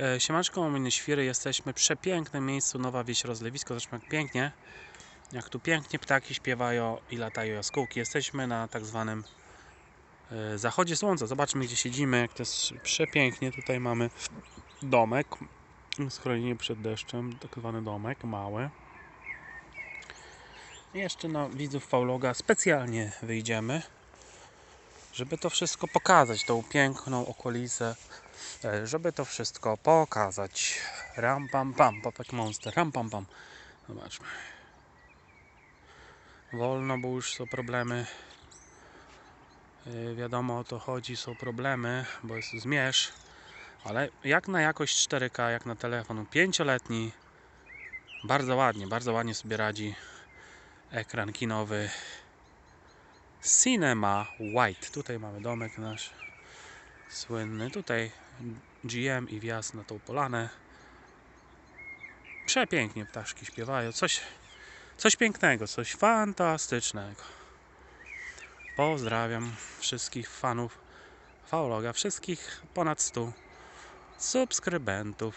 E, Siemanczko, mamy świry, jesteśmy w przepięknym miejscu, Nowa Wieś Rozlewisko, zresztą jak pięknie, jak tu pięknie ptaki śpiewają i latają jaskółki. Jesteśmy na tak zwanym e, zachodzie słońca, zobaczmy gdzie siedzimy, jak to jest przepięknie, tutaj mamy domek, schronienie przed deszczem, tak zwany domek, mały. I Jeszcze na widzów Fauloga specjalnie wyjdziemy, żeby to wszystko pokazać, tą piękną okolicę, żeby to wszystko pokazać. Ram pam pam, Papek Monster, ram pam pam. Zobaczmy. Wolno, bo już są problemy. E, Wiadomo o to chodzi, są problemy, bo jest zmierzch. Ale jak na jakość 4K, jak na telefon pięcioletni, bardzo ładnie, bardzo ładnie sobie radzi ekran kinowy Cinema White. Tutaj mamy domek nasz słynny. Tutaj GM i wjazd na tą polanę. Przepięknie ptaszki śpiewają. Coś, coś pięknego, coś fantastycznego. Pozdrawiam wszystkich fanów Fauloga, wszystkich ponad 100 subskrybentów.